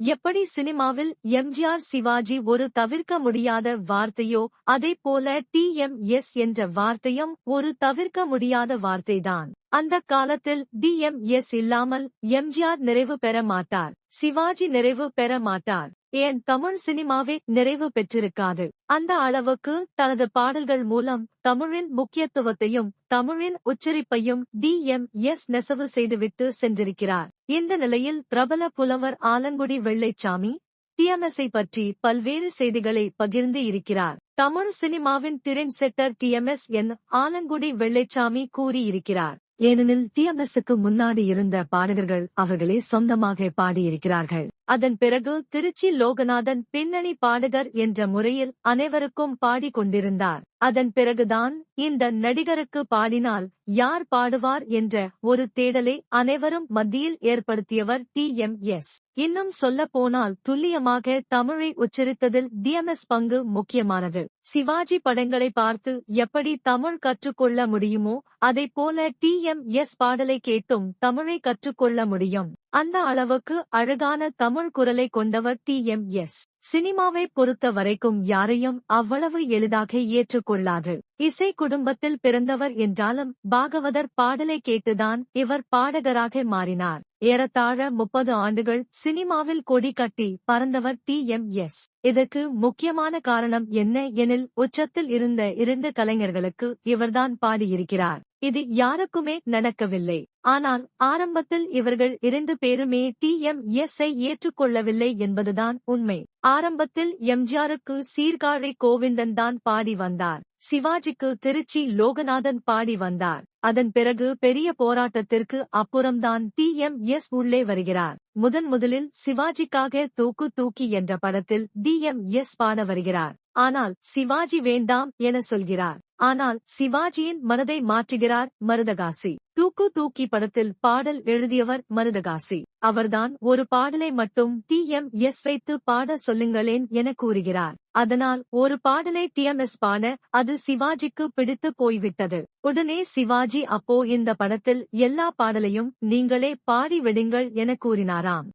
எப்படி சினிமாவில் எம்ஜிஆர் சிவாஜி ஒரு தவிர்க்க முடியாத வார்த்தையோ அதே போல டி எம் எஸ் என்ற வார்த்தையும் ஒரு தவிர்க்க முடியாத வார்த்தைதான். அந்த காலத்தில் டிஎம்எஸ் இல்லாமல் எம்ஜிஆர் நிறைவு பெற மாட்டார். சிவாஜி நிறைவு பெற மாட்டார். ஏன்? தமிழ் சினிமாவே நிறைவு பெற்றிருக்காது. அந்த அளவுக்கு தனது பாடல்கள் மூலம் தமிழின் முக்கியத்துவத்தையும் தமிழின் உச்சரிப்பையும் டி எம் எஸ் நெசவு செய்துவிட்டு சென்றிருக்கிறார். இந்த நிலையில் பிரபல புலவர் ஆலங்குடி வெள்ளைச்சாமி டிஎம்எஸ்ஐ பற்றி பல்வேறு செய்திகளை பகிர்ந்து இருக்கிறார். தமிழ் சினிமாவின் trend setter TMS N Alangudi Vellaichamy கூறியிருக்கிறார். ஏனெனில் டிஎம்எஸ்க்கு முன்னாடி இருந்த பாடகர்கள் அவர்களே சொந்தமாக பாடியிருக்கிறார்கள். அதன் பிறகு திருச்சி லோகநாதன் பின்னணி பாடகர் என்ற முறையில் அனைவருக்கும் பாடிக் கொண்டிருந்தார். அதன் பிறகுதான் இந்த நடிகருக்கு பாடினால் யார் பாடுவார் என்ற ஒரு தேடலை அனைவரும் மத்தியில் ஏற்படுத்தியவர் டி. எம். எஸ். இன்னும் சொல்ல போனால் துல்லியமாக தமிழை உச்சரித்ததில் டிஎம்எஸ் பங்கு முக்கியமானது. சிவாஜி படங்களை பார்த்து எப்படி தமிழ் கற்றுக்கொள்ள முடியுமோ அதை போல டி. எம். எஸ். பாடலை கேட்டும் தமிழை கற்றுக்கொள்ள முடியும். அந்த அளவுக்கு அழகான தமிழ் குரலை கொண்டவர் டி எம் எஸ் சினிமாவை பொறுத்த வரைக்கும் யாரையும் அவ்வளவு எளிதாக ஏற்றுக்கொள்ளாது. இசை குடும்பத்தில் பிறந்தவர் என்றாலும் பாகவதர் பாடலை கேட்டுதான் இவர் பாடகராக மாறினார். ஏறத்தாழ முப்பது ஆண்டுகள் சினிமாவில் கொடி கட்டி பறந்தவர் டி எம் எஸ் இதற்கு முக்கியமான காரணம் என்ன எனில் உச்சத்தில் இருந்த இரண்டு கலைஞர்களுக்கு இவர்தான் பாடியிருக்கிறார். இது யாருக்குமே நடக்கவில்லை. ஆனால் ஆரம்பத்தில் இவர்கள் இரண்டு பேருமே டி எம் எஸ் ஐ ஏற்றுக்கொள்ளவில்லை என்பதுதான் உண்மை. ஆரம்பத்தில் எம்ஜிஆருக்கு சீர்காழி கோவிந்தன் தான் பாடி வந்தார். சிவாஜிக்கு திருச்சி லோகநாதன் பாடி வந்தார். அதன் பிறகு பெரிய போராட்டத்திற்கு அப்புறம்தான் டி எம் எஸ் உள்ளே வருகிறார். முதன் முதலில் சிவாஜிக்காக தூக்கு தூக்கி என்ற படத்தில் டி எம் எஸ் பாட வருகிறார். ஆனால் சிவாஜி வேண்டாம் என சொல்கிறார். ஆனால் சிவாஜியின் மனதை மாற்றுகிறார் மருதகாசி. தூக்கு தூக்கி படத்தில் பாடல் எழுதியவர் மருதகாசி. அவர்தான் ஒரு பாடலை மட்டும் டி எம் எஸ் வைத்து பாட சொல்லுங்களேன் என கூறுகிறார். அதனால் ஒரு பாடலை டி எம் எஸ் பாட அது சிவாஜிக்கு பிடித்து போய்விட்டது. உடனே சிவாஜி அப்போ இந்த படத்தில் எல்லா பாடலையும் நீங்களே பாடி விடுங்கள் என கூறினாராம்.